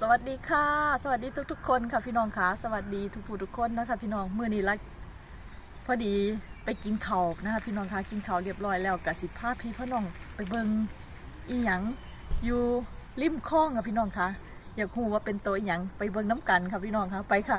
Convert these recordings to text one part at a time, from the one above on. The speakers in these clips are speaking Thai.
สวัสดีค่ะ สวัสดีทุกๆ คนค่ะพี่น้องค่ะ สวัสดีทุกผู้ทุกคนนะคะพี่น้องมื่อนี้ละพอดีไปกินข้าวนะคะพี่น้องคะกินข้าวเรียบร้อยแล้วกสิภาพพี่พ่อน้องไปเบิงอีหยังอยู่ริมคลองค่ะพี่น้องคะอยากหูว่าเป็นตัวอีหยังไปเบิงน้ำกันค่ะพี่น้องคะไปค่ะ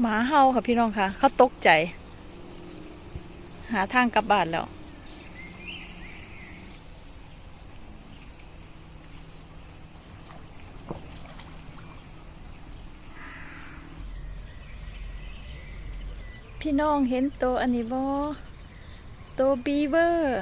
หมาเห่าค่ะพี่น้องค่ะ เขาตกใจ หาทางกลับบ้านแล้ว พี่น้องเห็นตัวอันนี้บ่ตัวบีเวอร์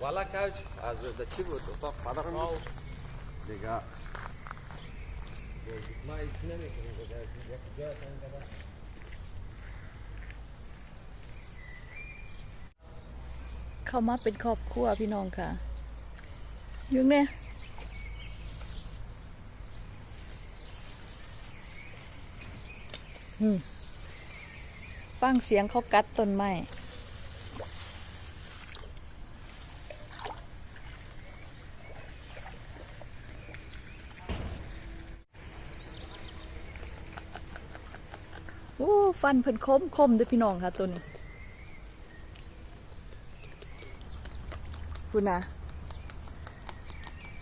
Valla kaç az da çibu to to padar mı? Dega. Ma içine mi koyuyor da yakacak kadar. เข้ามาเป็นครอบครัวพี่น้องค่ะอยุ่งเนี่ยอืมฟังเสียงเขากัดต้นไม้ โอ้ฟันเพิ่นคมคมเด้วยพี่น้องค่ะตัวนี้คุณนะ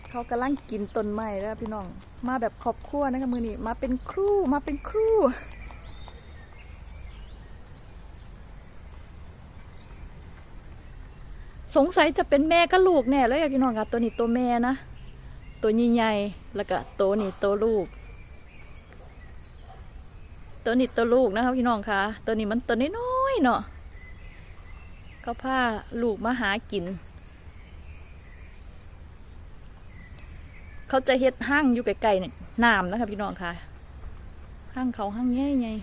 เขากำลังกินต้นไม้แล้วพี่น้อง มาแบบครอบครัวนะคะมือนี้มาเป็นครูมาเป็นครูสงสัยจะเป็นแม่กับลูกแน่เลยอะพี่น้องค่ะตัวนี้ตัวแม่นะ ตัวใหญ่ๆแล้วก็ตัวนี้ตัวลูก ตัวนี้ตัวลูกนะคะพี่น้องคะตัวนี้มันตัวน้อยๆเนาะเขาพาลูกมาหากิน เขาจะเฮ็ดห้างอยู่ไกลๆเนี่ยน้ำนะคะพี่น้องคะห้างเขาห้างใหญ่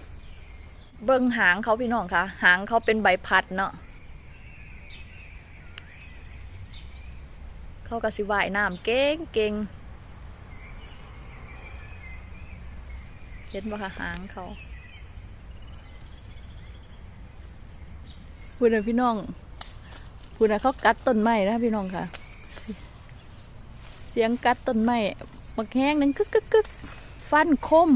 ๆเบิ้งหางเขาพี่น้องคะหางเขาเป็นใบพัดเนาะเขาก็สิว่ายน้ำเก่งเก่งเห็นว่าหางเขา พูดนะพี่น้องพูดนะเขากัดต้นไม้นะพี่น้องค่ะ เสียงกัดต้นไม้บักแห้งนึงกึกกึกกึกฟันคม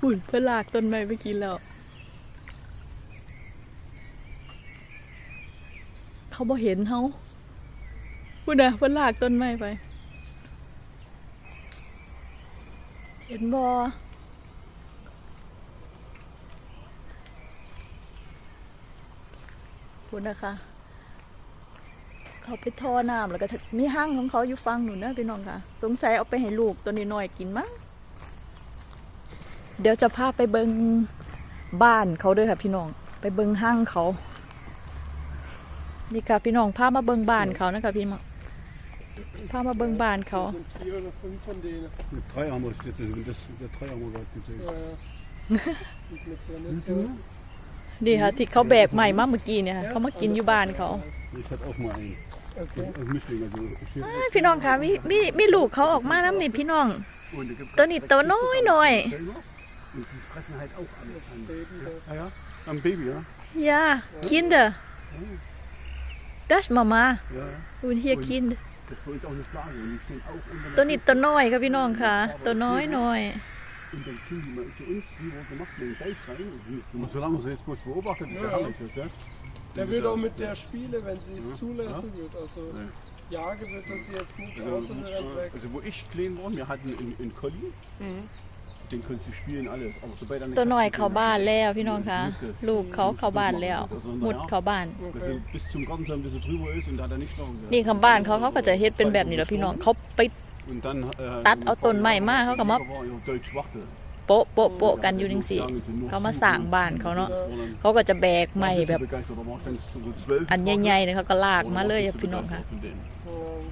หุ่นเพื่อลากต้นไม้ไปกินแล้ว เขาบ่เห็นเขาหุ่นะเพื่อลากต้นไม้ไป เห็นบ่คุณนะคะ เขาไปท่อน้ำแล้วก็มีห้างของเขาอยู่ฟังหนูนะพี่น้องค่ะ สงสัยเอาไปให้ลูกตัวนี้หน่อยกินมั้งเดี๋ยวจะพาไปเบิงบ้านเขาด้วยค่ะพี่น้อง ไปเบิงห้างเขา นี่ค่ะพี่น้องพามาเบิงบ้านเขานะคะพี่น้อง พามาเบิงบ้านเขา sind vier oder fünf von denen. Mit drei haben wir es jetzt, das, der drei haben wir gerade gesehen. Ja, ja. Sieht mit so einer Zelle. นี่ค่ะที่เขาแบกใหม่มาเมื่อกี้เนี่ยค่ะเขามากินอยู่บ้านเขา Ich hatte auch mal einen. Okay. Ein Mischling, also ich อ้ายพี่น้องค่ะมีมีมีลูกเขาออกมาแล้วนี่พี่น้อง Und da gibt's ตัวนี้ตัวน้อยหน่อย selber. Und die fressen halt auch alles an. Leben da. Ja, ja. Am Baby, ja? Ja, Kinder. Das Mama. Ja, ja. Und hier Kind. Das ist für uns auch eine Plage. Und die stehen auch unter ตัวนี้ตัวน้อยค่ะพี่น้องค่ะ ตัวน้อยน้อย Und dann ziehen die mal zu uns, wie wurde gemacht, mit dem Geist rein. Und solange sie jetzt bloß beobachtet, ist ja Ja. herrlich. Das, ja? Der wird auch mit der Spiele, wenn sie es Ja. zulassen wird. Also Ja. Jage wird das jetzt nicht, Also, außer sie rennt weg. also wo ich klein war, wir hatten einen, einen Collie, Mhm. Den konntest du spielen alles. Aber sobald er eine ตัวน้อย Katze เข้า gesehen บ้าน hat, แล้วพี่น้องค่ะลูกเขาเข้าบ้านแล้วมุดเข้าบ้าน Also bis zum Gartenzaun, bis er drüber ist und da hat er nicht schlagen นี่คำบ้านเขาเขาก็จะเฮ็ดเป็นแบบนี้แหล้วพี่น้องเขาไป Und dann, äh, ตัดเอาต้นไม้มาเขาก็มา war ja Deutsch Wachtel. โปะโปะโปะกันอยู่จังซี่เขามาสร้างบ้านเขาเนาะ Und dann เขาก็จะแบกไม้ war ich แบบ begeistert. Da war ich dann so zwölf. อันใหญ่ๆเนี่ยเขาก็ลากมาเลยอะพี่น้องค่ะ Von denen. Ähm,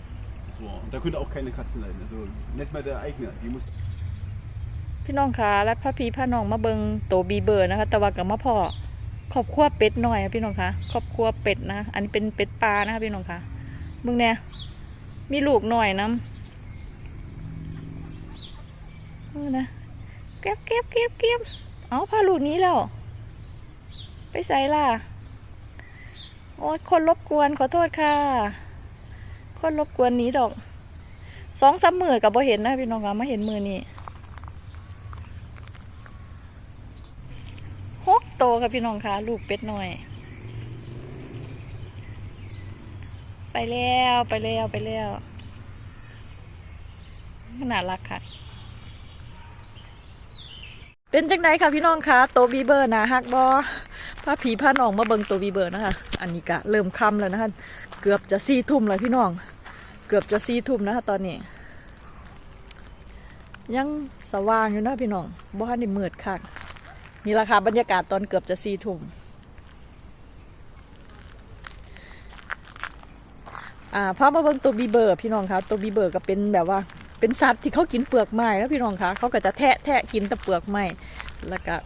Das war, und da konnte auch keine Katzen leiden. Also nicht mal der eigene. Die musste พี่น้องคะและพระพีพระน้องมาเบิงโตบีเบอร์นะคะต่ว่ากับมาพ่อครอบครัวเป็ดหน่อยอะพี่น้องคะครอบครัวเป็ดนะอันนี้เป็นเป็ดปลานะคะพี่น้องคะมึงเนี่ยมีลูกหน่อยน้ำเออนะเก็บเก็บเก็บเก็บเอาพาลูกนี้แล้ว ไปใส่ล่ะ โอ้ยคนรบกวนขอโทษค่ะ คนรบกวนหนี้ดอกสองสามหมือกับบ่เห็นนะพี่น้องคะมาเห็นมือนี่ หกโต ค่ะพี่น้องคะลูกเป็ดหน่อย ไปแล้วไปแล้วไปแล้วน่ารักค่ะ เป็นจังไดค่ะพี่น้องคะโตบีเบอร์นะฮักบอพาผีพานองมาเบิงโตบีเบอร์นะคะ อันนี้กะเริ่มค่ำแล้วนะคะ เกือบจะสี่ทุ่มแล้วพี่น้อง เกือบจะสี่ทุ่มนะคะ ตอนนี้ ยังสว่างอยู่นะพี่น้องบ้านนี่มืดค่ะ นี่แหละค่ะบรรยากาศตอนเกือบจะสี่ทุ่มอ่าพามาเบิ่งตัวบีเบอร์ พี่น้องคะตัวบีเบอร์ก็เป็นแบบว่าเป็นสัตว์ที่เขากินเปลือกไม้แล้วพี่น้องคะเขาก็จะแทะแทะกินแต่เปลือกไม้แล้วก็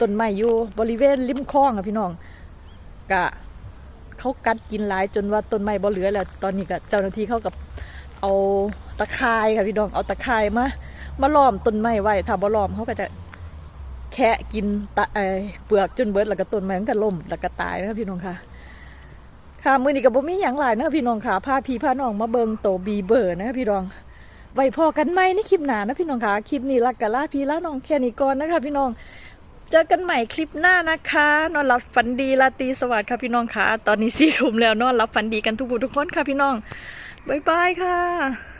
ต้นไม้อยู่บริเวณริมคลองอะพี่น้องกะเขากัดกินหลายจนว่าต้นไม้บ่เหลือแล้วตอนนี้ก็เจ้าหน้าที่เขากับเอาตะไคร้ค่ะพี่น้องเอาตะไคร้มามาล้อมต้นไม้ไว้ถ้าบ่ล้อมเขาก็จะ แค่กินตะเปลือกจนเบิดแล้วก็ต้นไม้มันก็ล่มแล้วก็ตายนะครับพี่น้องค่ะ ค่ะมือนี้กับบ่มีหยังหลายนะพี่น้องค่ะพาพี่พาน้องมาเบิงโตบีเบอร์นะครับพี่น้องไว้พอกันไหมในคลิปหน้านะพี่น้องค่ะคลิปนี้ลักกะลาพี่ละน้องแค่นี้ก่อนนะคะพี่น้องเจอกันใหม่คลิปหน้านะคะ นอนหลับฝันดีราตรีสวัสดิ์ค่ะพี่น้องค่ะ ตอนนี้สี่ทุ่มแล้วนอนหลับฝันดีกันทุกผู้ทุกคนค่ะพี่น้อง บ๊ายบายค่ะ